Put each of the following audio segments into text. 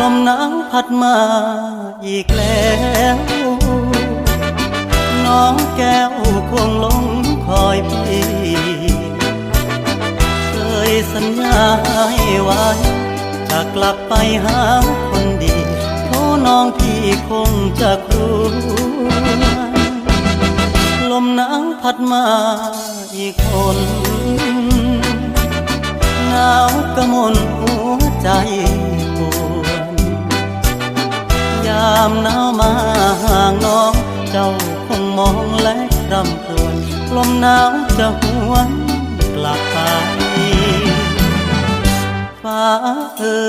พัดมาอีกแล้ว น้องแก้วคงหลงคอยพี่ เคยสัญญาให้ไว้จะกลับไปหาคนดีโทน้องพี่คงจะครวญลมหนาวพัดมาอีกคนหนาวกระมนหัวใจามหนาวมาห่างน้อง เจ้าคงมองและรำครวญลมหนาวจะหวนกลับไปฟ้าเอ้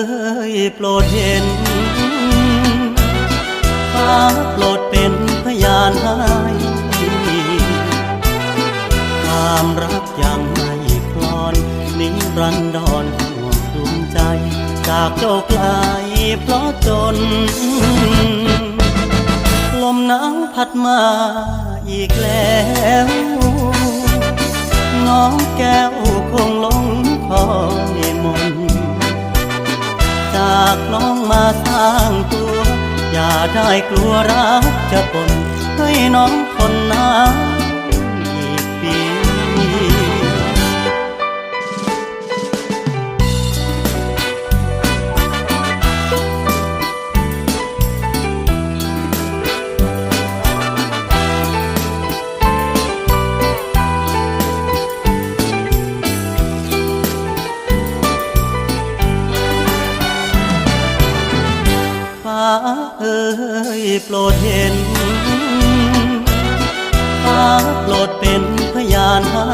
ยโปรดเห็นฟ้าโปรดเป็นพยานให้ความรักยังไม่คลอน นิรันดรห่วงดวงใจ จากเจ้าไกล เพราะจน ลมหนาวพัดมาอีกแล้ว น้องแก้วคงลงคอยมน จากน้องมาสร้างตัว อย่าได้กลัวรักจะปนให้น้องคนน้ำ โปรดเห็นฟ้าโปรดเป็นพยานให้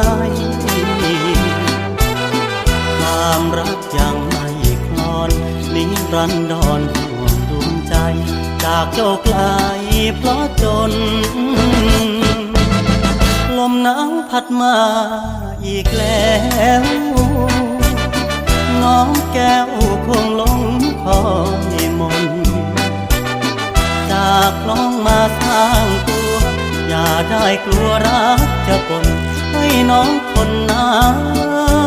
ความรักยังไม่คลอนนิรันดรห่วงดวงใจ จากเจ้าไกลเพราะจน ลมหนาวพัดมาอีกแล้ว น้องแก้วคงล ได้กลัวรักจะปนให้น้องคนน้น